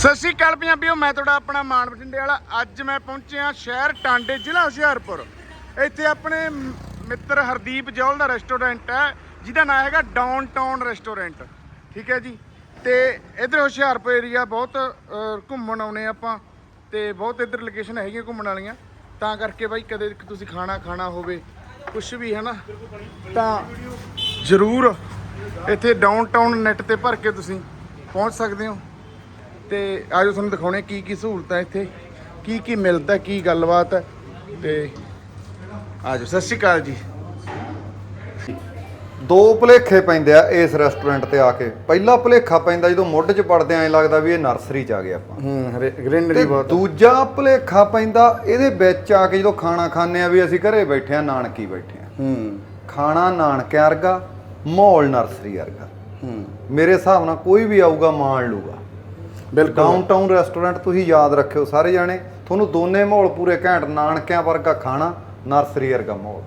ਸਤਿ ਸ਼੍ਰੀ ਅਕਾਲ ਪੰਜਾਬੀਓ ਮੈਂ ਤੁਹਾਡਾ ਆਪਣਾ ਮਾਨ ਬਠਿੰਡੇ ਵਾਲਾ। ਅੱਜ ਮੈਂ ਪਹੁੰਚਿਆ ਸ਼ਹਿਰ ਟਾਂਡੇ ਜ਼ਿਲ੍ਹਾ ਹੁਸ਼ਿਆਰਪੁਰ। ਇੱਥੇ ਆਪਣੇ ਮਿੱਤਰ ਹਰਦੀਪ ਜੌਲ ਦਾ ਰੈਸਟੋਰੈਂਟ ਹੈ ਜਿਹਦਾ ਨਾਮ ਹੈਗਾ ਡਾਊਨ ਟਾਊਨ ਰੈਸਟੋਰੈਂਟ। ਠੀਕ ਹੈ ਜੀ? ਤੇ ਇਧਰ ਹੁਸ਼ਿਆਰਪੁਰ ਏਰੀਆ ਬਹੁਤ ਅ, ਘੁੰਮਣ ਆਉਨੇ ਆਪਾਂ ਤੇ ਬਹੁਤ ਇਧਰ ਲੋਕੇਸ਼ਨ ਹੈਗੀਆਂ ਘੁੰਮਣ ਵਾਲੀਆਂ। ਤਾਂ ਕਰਕੇ ਬਾਈ ਕਦੇ ਤੁਸੀਂ ਖਾਣਾ ਖਾਣਾ ਹੋਵੇ ਕੁਝ ਵੀ ਹੈ ਨਾ ਤਾਂ ਜ਼ਰੂਰ ਇੱਥੇ ਡਾਊਨ ਟਾਊਨ ਨੈਟ ਤੇ ਭਰ ਕੇ ਤੁਸੀਂ ਪਹੁੰਚ ਸਕਦੇ ਹੋ। ਤੇ ਆਜੋ ਤੁਹਾਨੂੰ ਦਿਖਾਉਣੇ ਕੀ ਕੀ ਸਹੂਲਤਾਂ ਇੱਥੇ ਕੀ ਕੀ ਮਿਲਦਾ ਕੀ ਗੱਲਬਾਤ ਹੈ। ਤੇ ਆਜੋ ਸਤਿ ਸ਼੍ਰੀ ਅਕਾਲ ਜੀ। ਦੋ ਭੁਲੇਖੇ ਪੈਂਦੇ ਆ ਇਸ ਰੈਸਟੋਰੈਂਟ ਤੇ ਆ ਕੇ। ਪਹਿਲਾ ਭੁਲੇਖਾ ਪੈਂਦਾ ਜਦੋਂ ਮੁੱਢ 'ਚ ਪੜਦੇ ਐਂ ਲੱਗਦਾ ਵੀ ਇਹ ਨਰਸਰੀ 'ਚ ਆ ਗਏ ਆਪਾਂ। ਹੂੰ ਗ੍ਰੀਨਰੀ ਬਹੁਤ ਦੂਜਾ ਭੁਲੇਖਾ ਪੈਂਦਾ ਇਹਦੇ ਵਿੱਚ ਆ ਕੇ ਜਦੋਂ ਖਾਣਾ ਖਾਂਦੇ ਆ ਵੀ ਅਸੀਂ ਘਰੇ ਬੈਠੇ ਆ ਨਾਨਕੀ ਬੈਠੇ ਆ। ਹੂੰ। ਖਾਣਾ ਨਾਨਕਿਆਂ ਵਰਗਾ ਮਾਹੌਲ ਨਰਸਰੀ ਵਰਗਾ। ਹੂੰ। ਮੇਰੇ ਹਿਸਾਬ ਨਾਲ ਕੋਈ ਵੀ ਆਊਗਾ ਮਾਣ ਲੂਗਾ ਬਿਲਕੁਲ। ਡਾਊਨਟਾਊਨ ਰੈਸਟੋਰੈਂਟ ਤੁਸੀਂ ਯਾਦ ਰੱਖਿਓ ਸਾਰੇ ਜਾਣੇ ਤੁਹਾਨੂੰ ਦੋਨੇ ਮਾਹੌਲ ਪੂਰੇ ਘੈਂਟ ਨਾਨਕਿਆਂ ਵਰਗਾ ਖਾਣਾ ਨਰਸਰੀ ਵਰਗਾ ਮਾਹੌਲ।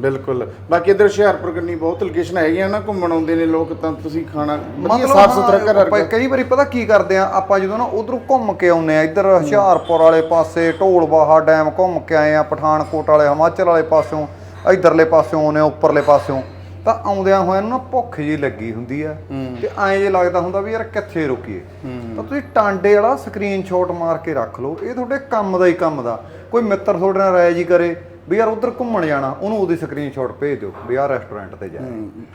ਬਿਲਕੁਲ। ਬਾਕੀ ਇਧਰ ਹੁਸ਼ਿਆਰਪੁਰ ਕੰਨੀ ਬਹੁਤ ਲੋਕੇਸ਼ਨ ਹੈਗੀਆਂ ਨਾ ਘੁੰਮਣ ਆਉਂਦੇ ਨੇ ਲੋਕ ਤਾਂ ਤੁਸੀਂ ਖਾਣਾ ਵਧੀਆ ਮਤਲਬ ਸਾਫ਼ ਸੁਥਰਾ ਘਰ ਆਪਾਂ ਵਰਗਾ। ਕਈ ਵਾਰੀ ਪਤਾ ਕੀ ਕਰਦੇ ਆ ਆਪਾਂ ਜਦੋਂ ਨਾ ਉਧਰੋਂ ਘੁੰਮ ਕੇ ਆਉਨੇ ਆ ਇੱਧਰ ਹੁਸ਼ਿਆਰਪੁਰ ਵਾਲੇ ਪਾਸੇ ਢੋਲਬਾਹਾ ਡੈਮ ਘੁੰਮ ਕੇ ਆਏ ਆ ਪਠਾਨਕੋਟ ਵਾਲੇ ਹਿਮਾਚਲ ਵਾਲੇ ਪਾਸਿਓਂ ਇਧਰਲੇ ਪਾਸਿਓਂ ਆਉਨੇ ਆ ਉੱਪਰਲੇ ਪਾਸਿਓਂ। ਤਾਂ ਆਉਂਦਿਆਂ ਹੋਇਆਂ ਨੂੰ ਨਾ ਭੁੱਖ ਜੀ ਲੱਗੀ ਹੁੰਦੀ ਆ। ਤੇ ਐਂ ਜੇ ਲੱਗਦਾ ਹੁੰਦਾ ਵੀ ਯਾਰ ਕਿੱਥੇ ਰੁਕੀਏ। ਤਾਂ ਤੁਸੀਂ ਟਾਂਡੇ ਵਾਲਾ ਸਕਰੀਨਸ਼ਾਟ ਮਾਰ ਕੇ ਰੱਖ ਲਓ। ਇਹ ਤੁਹਾਡੇ ਕੰਮ ਦਾ ਹੀ ਕੰਮ ਦਾ। ਕੋਈ ਮਿੱਤਰ ਤੁਹਾਡੇ ਨਾਲ ਰਾਏ ਜੀ ਕਰੇ ਵੀ ਯਾਰ ਉਧਰ ਘੁੰਮਣ ਜਾਣਾ ਉਹਨੂੰ ਉਹਦੀ ਸਕਰੀਨਸ਼ਾਟ ਭੇਜ ਦਿਓ ਵੀ ਆਹ ਰੈਸਟੋਰੈਂਟ ਤੇ ਜਾਏ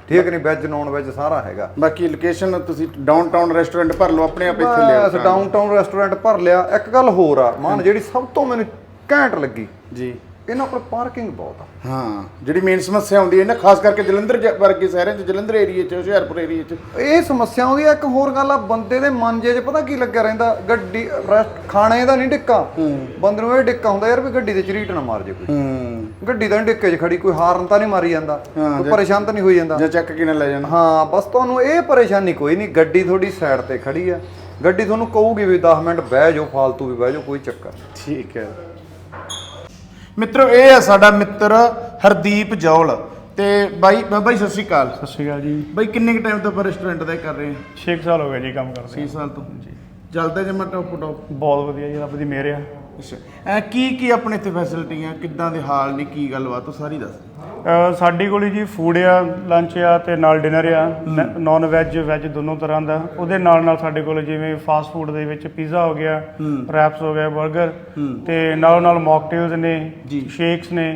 ਠੀਕ ਨਹੀਂ ਵੈਜ ਨੌਨ ਵੈਜ ਸਾਰਾ ਹੈਗਾ। ਬਾਕੀ ਲੋਕੇਸ਼ਨ ਤੁਸੀਂ ਡਾਊਨ ਟਾਊਨ ਰੈਸਟੋਰੈਂਟ ਭਰ ਲਓ ਆਪਣੇ ਆਪ ਇੱਥੇ ਲਿਆਓ ਬਸ ਡਾਊਨਟਾਊਨ ਰੈਸਟੋਰੈਂਟ ਭਰ ਲਿਆ। ਇੱਕ ਗੱਲ ਹੋਰ ਆ ਮਾਨ ਜਿਹੜੀ ਸਭ ਤੋਂ ਮੈਨੂੰ ਘੈਂਟ ਲੱਗੀ। ਜੀ। ਇਹਨਾਂ ਕੋਲ ਪਾਰਕਿੰਗ ਬਹੁਤ ਆ। ਹਾਂ ਜਿਹੜੀ ਮੇਨ ਸਮੱਸਿਆ ਆਉਂਦੀ ਹੈ ਨਾ ਖਾਸ ਕਰਕੇ ਜਲੰਧਰ ਜ- ਵਰਗੇ ਸ਼ਹਿਰਾਂ 'ਚ ਜਲੰਧਰ ਏਰੀਏ 'ਚ ਹੁਸ਼ਿਆਰਪੁਰ ਏਰੀਏ 'ਚ। ਇਹ ਸਮੱਸਿਆ ਆਉਂਦੀ ਆ ਇੱਕ ਹੋਰ ਗੱਲ ਆ ਬੰਦੇ ਦੇ ਮਨ ਜੇ 'ਚ ਪਤਾ ਕੀ ਲੱਗਿਆ ਰਹਿੰਦਾ ਗੱਡੀ ਰੈਸਟ ਖਾਣੇ ਦਾ ਨਹੀਂ ਡਿੱਕਾ। ਬੰਦੇ ਨੂੰ ਇਹ ਡਿੱਕਾ ਹੁੰਦਾ ਯਾਰ ਵੀ ਗੱਡੀ ਤੇ ਚਰੀਟ ਨਾ ਮਾਰ ਜੇ ਕੋਈ। ਹੂੰ। ਗੱਡੀ ਤਾਂ ਡਿੱਕੇ 'ਚ ਖੜੀ ਕੋਈ ਹਾਰਨ ਤਾਂ ਨਹੀਂ ਮਾਰੀ ਜਾਂਦਾ ਕੋਈ ਪਰੇਸ਼ਾਨ ਤਾਂ ਨਹੀਂ ਹੋਈ ਜਾਂਦਾ। ਜਾਂ ਚੱਕ ਕੇ ਨਾ ਲੈ ਜਾਣਾ ਹਾਂ ਬਸ ਤੁਹਾਨੂੰ ਇਹ ਪਰੇਸ਼ਾਨੀ ਕੋਈ ਨਹੀਂ ਗੱਡੀ ਤੁਹਾਡੀ ਸਾਈਡ ਤੇ ਖੜੀ ਆ। ਗੱਡੀ ਤੁਹਾਨੂੰ ਕਹੂਗੀ ਵੀ 10 ਮਿੰਟ ਬਹਿ ਜਾਓ ਫਾਲਤੂ ਵੀ ਬਹਿ ਜਾਓ ਕੋਈ ਚੱਕਰ ਨਹੀਂ। ਠੀਕ ਹੈ। ਮਿੱਤਰੋ ਇਹ ਹੈ ਸਾਡਾ ਮਿੱਤਰ ਹਰਦੀਪ ਜੌਲ। ਤੇ ਬਾਈ ਬਾਈ ਸਤਿ ਸ਼੍ਰੀ ਅਕਾਲ। ਸਤਿ ਸ਼੍ਰੀ ਅਕਾਲ ਜੀ। ਬਾਈ ਕਿੰਨੇ ਕ ਟਾਈਮ ਤੋਂ ਆਪਾਂ ਰੈਸਟੋਰੈਂਟ ਦਾ ਇਹ ਕਰ ਰਹੇ ਹਾਂ? 6 ਸਾਲ ਹੋ ਗਏ ਜੀ ਕੰਮ ਕਰਦੇ 6 ਸਾਲ ਤੋਂ। ਜੀ। ਚੱਲਦਾ ਜਮਾ ਟੌਪ ਟੌਪ ਬਹੁਤ ਵਧੀਆ ਜੀ ਰੱਬ ਦੀ ਮਿਹਰ ਆ। ਅੱਛਾ। ਐ ਕੀ ਕੀ ਆਪਣੇ ਇੱਥੇ ਫੈਸਿਲਿਟੀਆਂ ਕਿੱਦਾਂ ਦੇ ਹਾਲ ਨੇ? ਕੀ ਗੱਲਬਾਤ ਉਹ ਸਾਰੀ ਦੱਸ। ਸਾਡੀ ਕੋਲ ਜੀ ਫੂਡ ਆ ਲੰਚ ਆ ਤੇ ਨਾਲ ਡਿਨਰ ਆ ਨਾਨ ਵੈਜ ਵੈਜ ਦੋਨੋਂ ਤਰ੍ਹਾਂ ਦਾ। ਉਹਦੇ ਨਾਲ ਨਾਲ ਸਾਡੇ ਕੋਲ ਜਿਵੇਂ ਫਾਸਟ ਫੂਡ ਦੇ ਵਿੱਚ ਪੀਜ਼ਾ ਹੋ ਗਿਆ ਰੈਪਸ ਹੋ ਗਿਆ 버ਗਰ ਤੇ ਨਾਲ ਨਾਲ ਮੌਕਟੇਲਸ ਨੇ ਸ਼ੇਕਸ ਨੇ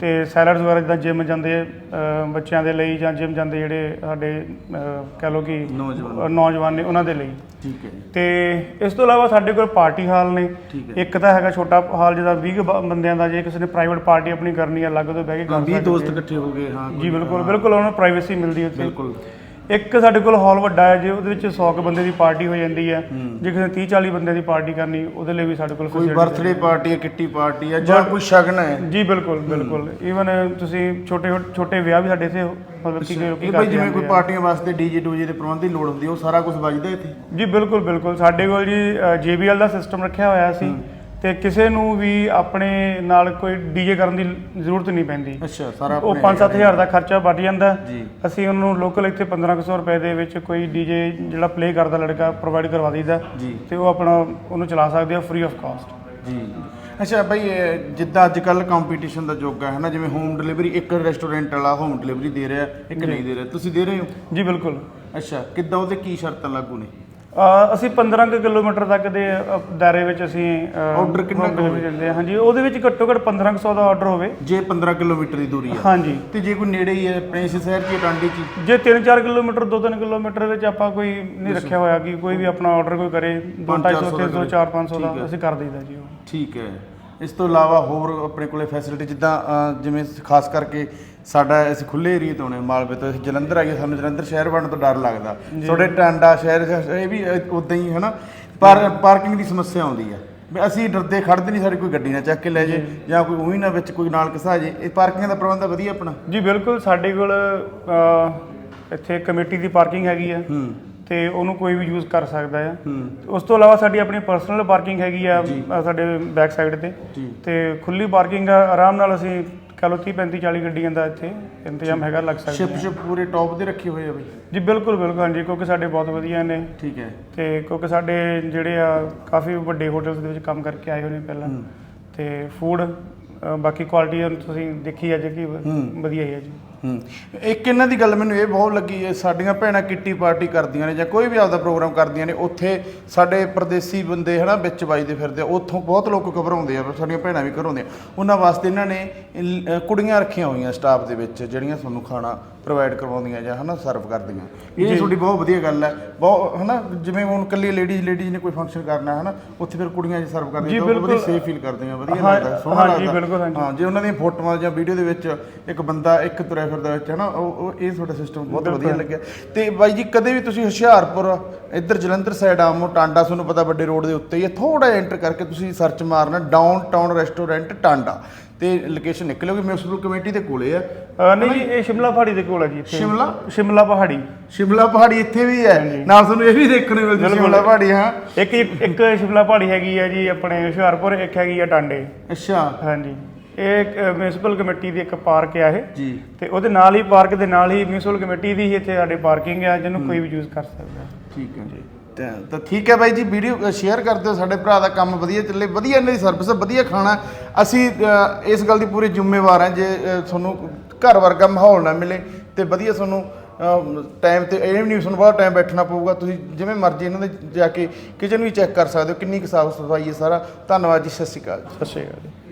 ਤੇ ਸੈਲਡਸ ਵਗੈਰਾ ਜਿੱਦਾਂ ਜਿਮ ਜਾਂਦੇ ਅਹ ਬੱਚਿਆਂ ਦੇ ਲਈ ਜਾਂ ਜਿਮ ਜਾਂਦੇ ਜਿਹੜੇ ਸਾਡੇ ਅਹ ਕਹਿ ਲਓ ਕਿ ਨੌਜਵਾਨ। ਅਹ ਨੌਜਵਾਨ ਨੇ ਉਹਨਾਂ ਦੇ ਲਈ। ਠੀਕ ਹੈ ਜੀ। ਤੇ ਇਸ ਤੋਂ ਇਲਾਵਾ ਸਾਡੇ ਕੋਲ ਪਾਰਟੀ ਹਾਲ ਨੇ। ਠੀਕ ਹੈ। ਇੱਕ ਤਾਂ ਹੈਗਾ ਛੋਟਾ ਹਾਲ ਜਿਹਦਾ 20 ਕੁ ਬ- ਬੰਦਿਆਂ ਦਾ ਜੇ ਕਿਸੇ ਨੇ ਪ੍ਰਾਈਵੇਟ ਪਾਰਟੀ ਆਪਣੀ ਕਰਨੀ ਹੈ ਅਲੱਗ ਤੋਂ ਬਹਿ ਕੇ ਕਰ 20 ਸਕਦੇ ਦੋਸਤ ਇਕੱਠੇ ਹੋ ਗਏ ਹਾਂ ਜੀ ਬਿਲਕੁਲ ਬਿਲਕੁਲ ਉਹਨਾਂ ਨੂੰ ਪ੍ਰਾਈਵੇਸੀ ਮਿਲਦੀ ਹੈ ਉੱਥੇ। ਬਿਲਕੁਲ। ਇੱਕ ਸਾਡੇ ਕੋਲ ਹਾਲ ਵੱਡਾ ਹੈ ਜੇ ਉਹਦੇ ਵਿੱਚ 100 ਕੁ ਬੰਦੇ ਦੀ ਪਾਰਟੀ ਹੋ ਜਾਂਦੀ ਹੈ ਜੇ ਕਿਸੇ ਨੇ 30 40 ਬੰਦੇ ਦੀ ਪਾਰਟੀ ਕਰਨੀ ਉਹਦੇ ਲਈ ਵੀ ਸਾਡੇ ਕੋਲ ਕੋਈ facility ਬਰਥਡੇ ਪਾਰਟੀ ਹੈ। ਕਿੱਟੀ ਪਾਰਟੀ ਹੈ ਜਾਂ ਕੋਈ ਸ਼ਗਨ ਹੈ। ਜੀ ਬਿਲਕੁਲ ਬਿਲਕੁਲ। ਈਵਨ ਤੁਸੀਂ ਛੋਟੇ ਛੋਟੇ ਵਿਆਹ ਵੀ ਸਾਡੇ ਇੱਥੇ ਮਤਲਬ ਕਿ ਲੋਕੀ ਇਹ ਭਾਈ ਜਿਵੇਂ ਕੋਈ ਪਾਰਟੀਆਂ ਵਾਸਤੇ ਡੀਜੇ ਡੂਜੇ ਦੇ ਪ੍ਰਬੰਧ ਦੀ ਲੋੜ ਹੁੰਦੀ ਹੈ ਉਹ ਸਾਰਾ ਕੁਝ ਵੱਜਦਾ ਇੱਥੇ? ਜੀ ਬਿਲਕੁਲ ਬਿਲਕੁਲ। ਸਾਡੇ ਕੋਲ ਜੀ JBL ਦਾ ਸਿਸਟਮ ਰੱਖਿਆ ਹੋਇਆ ਸੀ ਤੇ ਕਿਸੇ ਨੂੰ ਵੀ ਆਪਣੇ ਨਾਲ ਕੋਈ ਡੀਜੇ ਕਰਨ ਦੀ ਜ਼ਰੂਰਤ ਨਹੀਂ ਪੈਂਦੀ। ਅੱਛਾ ਸਾਰਾ ਉਹ 5-7000 ਦਾ ਖਰਚਾ ਬਚ ਜਾਂਦਾ। ਅਸੀਂ ਉਹਨੂੰ ਲੋਕਲ ਇੱਥੇ 1500 ਰੁਪਏ ਦੇ ਵਿੱਚ ਕੋਈ ਡੀਜੇ ਜਿਹੜਾ ਪਲੇ ਕਰਦਾ ਲੜਕਾ ਪ੍ਰੋਵਾਈਡ ਕਰਵਾ ਦਈਦਾ ਜੀ। ਤੇ ਉਹ ਆਪਣਾ ਉਹਨੂੰ ਚਲਾ ਸਕਦੇ ਆ ਫ੍ਰੀ ਆਫ ਕਾਸਟ ਜੀ। ਅੱਛਾ ਭਾਈ ਜਿੱਦਾਂ ਅੱਜ ਕੱਲ ਕੰਪੀਟੀਸ਼ਨ ਦਾ ਯੁੱਗ ਹੈ ਹਨਾ? ਜਿਵੇਂ ਹੋਮ ਡਿਲੀਵਰੀ ਇੱਕ ਰੈਸਟੋਰੈਂਟ ਵਾਲਾ ਹੋਮ ਡਿਲੀਵਰੀ ਦੇ ਰਿਹਾ ਇੱਕ ਨਹੀਂ ਦੇ ਰਿਹਾ। ਤੁਸੀਂ ਦੇ ਰਹੇ ਹੋ? ਜੀ ਬਿਲਕੁਲ। ਅੱਛਾ ਕਿੱਦਾਂ ਉਹਦੇ ਕੀ ਸ਼ਰਤਾਂ ਲਾਗੂ ਨੇ? ਅਸੀਂ 15 ਕੁ ਕਿਲੋਮੀਟਰ ਤੱਕ ਦੇ ਦਾਇਰੇ ਵਿੱਚ ਅਸੀਂ Order ਕਿੰਨਾ ਕੁ ਹੋਵੇ? ਦਿੰਦੇ ਹਾਂ। ਹਾਂਜੀ ਉਹਦੇ ਵਿੱਚ ਘੱਟੋ ਘੱਟ 1500 ਦਾ ਆਰਡਰ ਹੋਵੇ। ਜੇ 15 ਕਿਲੋਮੀਟਰ ਦੀ ਦੂਰੀ ਹੈ ਹਾਂਜੀ। ਤੇ ਜੇ ਕੋਈ ਨੇੜੇ ਹੀ ਹੈ ਆਪਣੇ ਇਸ ਸ਼ਹਿਰ 'ਚ ਟਾਂਡੀ 'ਚ ਹੀ, ਜੇ 3-4 ਕਿਲੋਮੀਟਰ 2-3 ਕਿਲੋਮੀਟਰ ਵਿੱਚ ਆਪਾਂ ਕੋਈ ਨਹੀਂ ਰੱਖਿਆ ਹੋਇਆ ਕਿ ਕੋਈ ਵੀ ਆਪਣਾ ਆਰਡਰ ਕੋਈ ਕਰੇ 2-250 300 4-500 ਦਾ ਅਸੀਂ ਕਰ ਦਈਦਾ ਜੀ ਉਹ। ਠੀਕ ਹੈ। ਇਸ ਤੋਂ ਇਲਾਵਾ ਹੋਰ ਆਪਣੇ ਕੋਲੇ ਫੈਸਿਲਿਟੀ ਜਿੱਦਾਂ ਜਿਵੇਂ ਖਾਸ ਕਰਕੇ ਸਾਡਾ ਅਸੀਂ ਖੁੱਲੇ ਏਰੀਏ ਤੋਂ ਨੇ ਮਾਲਵੇ ਤੋਂ ਅਸੀਂ ਜਲੰਧਰ ਆਈਏ ਸਾਨੂੰ ਜਲੰਧਰ ਸ਼ਹਿਰ ਬਣਨ ਤੋਂ ਡਰ ਲੱਗਦਾ। ਤੁਹਾਡੇ ਟਾਂਡਾ ਸ਼ਹਿਰ ਇਹ ਵੀ ਉਦਾਂ ਹੀ ਹੈ ਨਾ ਪਰ ਪਾਰਕਿੰਗ ਦੀ ਸਮੱਸਿਆ ਆਉਂਦੀ ਹੈ ਵੀ ਅਸੀਂ ਡਰਦੇ ਖੜਦੇ ਨਹੀਂ ਸਾਡੀ ਕੋਈ ਗੱਡੀ ਨਾ ਚੱਕ ਕੇ ਲੈ ਜੇ ਜਾਂ। ਕੋਈ ਉਹੀ ਨਾ ਵਿੱਚ ਕੋਈ ਨਾਲ ਕਿਸਾ ਜੇ ਇਹ ਪਾਰਕਿੰਗ ਦਾ ਪ੍ਰਬੰਧ ਆ ਵਧੀਆ ਆਪਣਾ। ਜੀ ਬਿਲਕੁਲ ਸਾਡੇ ਕੋਲ ਇੱਥੇ ਕਮੇਟੀ ਦੀ ਪਾਰਕਿੰਗ ਹੈਗੀ ਆ। ਤੇ ਉਹਨੂੰ ਕੋਈ ਵੀ ਯੂਜ਼ ਕਰ ਸਕਦਾ ਆ। ਉਸ ਤੋਂ ਇਲਾਵਾ ਸਾਡੀ ਆਪਣੀ ਪਰਸਨਲ ਪਾਰਕਿੰਗ ਹੈਗੀ ਆ ਸਾਡੇ ਬੈਕ ਸਾਈਡ ਤੇ। ਤੇ ਖੁੱਲੀ ਪਾਰਕਿੰਗ ਆ ਆਰਾਮ ਨਾਲ ਅਸੀਂ ਕਹ ਲਓ 30 35 40 ਗੱਡੀਆਂ ਦਾ ਇੱਥੇ ਇੰਤਜ਼ਾਮ ਹੈਗਾ ਲੱਗ ਸਕਦਾ ਸ਼ਿਪ ਸ਼ਿਪ ਪੂਰੇ ਟੌਪ ਦੇ ਰੱਖੇ ਹੋਏ ਆ ਬਈ? ਜੀ ਬਿਲਕੁਲ ਬਿਲਕੁਲ ਹਾਂਜੀ ਕਿਉਂਕਿ ਸਾਡੇ ਬਹੁਤ ਵਧੀਆ ਨੇ। ਠੀਕ ਹੈ। ਤੇ ਕਿਉਂਕਿ ਸਾਡੇ ਜਿਹੜੇ ਆ ਕਾਫੀ ਵੱਡੇ ਹੋਟਲਸ ਦੇ ਵਿੱਚ ਕੰਮ ਕਰਕੇ ਆਏ ਹੋਏ ਨੇ ਪਹਿਲਾਂ। ਤੇ ਫੂਡ ਬਾਕੀ ਕੁਆਲਿਟੀ ਤੁਸੀਂ ਦੇਖੀ ਅੱਜ ਕਿ ਵਧੀਆ ਹੀ ਹੈ ਜੀ। ਹੂੰ। ਇੱਕ ਇਹਨਾਂ ਦੀ ਗੱਲ ਮੈਨੂੰ ਇਹ ਬਹੁਤ ਲੱਗੀ ਹੈ ਸਾਡੀਆਂ ਭੈਣਾਂ ਕਿੱਟੀ ਪਾਰਟੀ ਕਰਦੀਆਂ ਨੇ ਜਾਂ ਕੋਈ ਵੀ ਆਪਦਾ ਪ੍ਰੋਗਰਾਮ ਕਰਦੀਆਂ ਨੇ ਉੱਥੇ ਸਾਡੇ ਪ੍ਰਦੇਸੀ ਬੰਦੇ ਹਨਾ ਵਿੱਚ ਵੱਜਦੇ ਫਿਰਦੇ ਆ, ਉੱਥੋਂ ਬਹੁਤ ਲੋਕ ਘਬਰਾਉਂਦੇ ਆ ਸਾਡੀਆਂ ਭੈਣਾਂ ਵੀ ਘਬਰਾਉਂਦੇ ਆ ਉਹਨਾਂ ਵਾਸਤੇ ਇਹਨਾਂ ਨੇ ਕੁੜੀਆਂ ਰੱਖੀਆਂ ਹੋਈਆਂ ਸਟਾਫ ਦੇ ਵਿੱਚ ਜਿਹੜੀਆਂ ਤੁਹਾਨੂੰ ਖਾਣਾ ਪ੍ਰੋਵਾਈਡ ਕਰਵਾਉਂਦੀਆਂ ਜਾਂ ਹਨਾ ਸਰਵ ਕਰਦੀਆਂ। ਇਹ ਤੁਹਾਡੀ ਬਹੁਤ ਵਧੀਆ ਗੱਲ ਹੈ। ਬਹੁਤ ਹਨਾ ਜਿਵੇਂ ਹੁਣ ਕੱਲੀ ਲੇਡੀਜ਼ ਲੇਡੀਜ਼ ਨੇ ਕੋਈ ਫੰਕਸ਼ਨ ਕਰਨਾ ਹਨਾ ਉੱਥੇ ਫਿਰ ਕੁੜੀਆਂ ਜੀ ਸਰਵ ਕਰਦੀਆਂ ਤਾਂ ਬਿਲਕੁਲ। ਸੇਫ ਫੀਲ ਕਰਦੀਆਂ ਵਧੀਆ ਹਾਂ- ਲੱਗਦਾ ਸੋਹਣਾ ਲੱਗਦਾ। ਹਾਂ ਜੇ। ਉਹਨਾਂ ਦੀਆਂ ਫੋਟੋਆਂ ਜਾਂ ਵੀਡੀਓ ਦੇ ਵਿੱਚ ਇੱਕ ਬੰਦਾ ਇੱਕ ਤੁਰਿਆ ਫਿਰਦਾ ਵਿੱਚ ਹੈ ਨਾ ਉਹ ਇਹ ਤੁਹਾਡਾ ਸਿਸਟਮ ਬਹੁਤ ਵਧੀਆ ਲੱਗਿਆ। ਤੇ ਬਾਈ ਜੀ ਕਦੇ ਵੀ ਤੁਸੀਂ ਹੁਸ਼ਿਆਰਪੁਰ ਇੱਧਰ ਜਲੰਧਰ ਸਾਈਡ ਆਮੋ ਟਾਂਡਾ ਤੁਹਾਨੂੰ ਪਤਾ ਵੱਡੇ ਰੋਡ ਦੇ ਉੱਤੇ ਹੀ ਹੈ ਥੋੜਾ ਐਂਟਰ ਕਰਕੇ ਤੁਸੀਂ ਸਰਚ ਮਾਰਨਾ ਡਾਊਨ ਟਾਊਨ ਰੈਸਟੋਰੈਂਟ ਟਾਂਡਾ। ਤੇ ਲੋਕੇਸ਼ਨ ਨਿਕਲੇਗੀ ਮਿਊਨਿਸਪਲ ਕਮੇਟੀ ਦੇ ਕੋਲੇ ਆ। ਨਹੀਂ ਜੀ ਇਹ ਸ਼ਿਮਲਾ ਪਹਾੜੀ ਦੇ ਕੋਲ ਹੈ ਜੀ ਇੱਥੇ। ਸ਼ਿਮਲਾ? ਸ਼ਿਮਲਾ ਪਹਾੜੀ। ਸ਼ਿਮਲਾ ਪਹਾੜੀ ਇੱਥੇ ਵੀ ਹੈ। ਨਾਲ ਤੁਹਾਨੂੰ ਇਹ ਵੀ ਦੇਖਣ ਨੂੰ ਮਿਲਦੀ ਸ਼ਿਮਲਾ ਪਹਾੜੀ ਹਾਂ। ਇੱਕ ਇੱਕ ਸ਼ਿਮਲਾ ਪਹਾੜੀ ਹੈਗੀ ਹੈ ਜੀ ਆਪਣੇ ਹੁਸ਼ਿਆਰਪੁਰ ਇੱਕ ਹੈਗੀ ਆ ਟਾਂਡੇ। ਅੱਛਾ। ਹਾਂਜੀ। ਇਹ ਮਿਊਨਿਸਪਲ ਕਮੇਟੀ ਦੀ ਇੱਕ ਪਾਰਕ ਆ ਇਹ। ਜੀ। ਤੇ ਉਹਦੇ ਨਾਲ ਹੀ ਪਾਰਕ ਦੇ ਨਾਲ ਹੀ ਮਿਊਨਿਸਪਲ ਕਮੇਟੀ ਦੀ ਹੀ ਇੱਥੇ ਸਾਡੇ ਪਾਰਕਿੰਗ ਆ ਜਿਹਨੂੰ ਕੋਈ ਵੀ ਯੂਜ਼ ਕਰ ਸਕਦਾ। ਠੀਕ ਹੈ। ਜੀ ਤਾਂ ਤਾਂ ਠੀਕ ਹੈ ਬਾਈ ਜੀ ਵੀਡੀਓ ਸ਼ੇਅਰ ਕਰ ਦਿਓ ਸਾਡੇ ਭਰਾ ਦਾ ਕੰਮ ਵਧੀਆ ਚੱਲੇ ਵਧੀਆ ਇਹਨਾਂ ਦੀ ਸਰਵਿਸ ਵਧੀਆ ਖਾਣਾ। ਅਸੀਂ ਅ, ਇਸ ਗੱਲ ਦੀ ਪੂਰੀ ਜ਼ਿੰਮੇਵਾਰ ਹਾਂ ਜੇ ਅ, ਤੁਹਾਨੂੰ ਘਰ ਵਰਗਾ ਮਾਹੌਲ ਨਾ ਮਿਲੇ ਤੇ ਵਧੀਆ ਤੁਹਾਨੂੰ ਟਾਈਮ ਤੇ ਇਹ ਵੀ ਨਹੀਂ ਤੁਹਾਨੂੰ ਬਹੁਤ ਟਾਈਮ ਬੈਠਣਾ ਪਊਗਾ। ਤੁਸੀਂ ਜਿਵੇਂ ਮਰਜ਼ੀ ਇਹਨਾਂ ਦੇ ਜਾ ਕੇ ਕਿਚਨ ਵੀ ਚੈੱਕ ਕਰ ਸਕਦੇ ਹੋ ਕਿੰਨੀ ਕੁ ਸਾਫ਼ ਸਫ਼ਾਈ ਹੈ ਸਾਰਾ। ਧੰਨਵਾਦ ਜੀ ਸਤਿ ਸ਼੍ਰੀ ਅਕਾਲ ਜੀ। ਸਤਿ ਸ਼੍ਰੀ ਅਕਾਲ ਜੀ।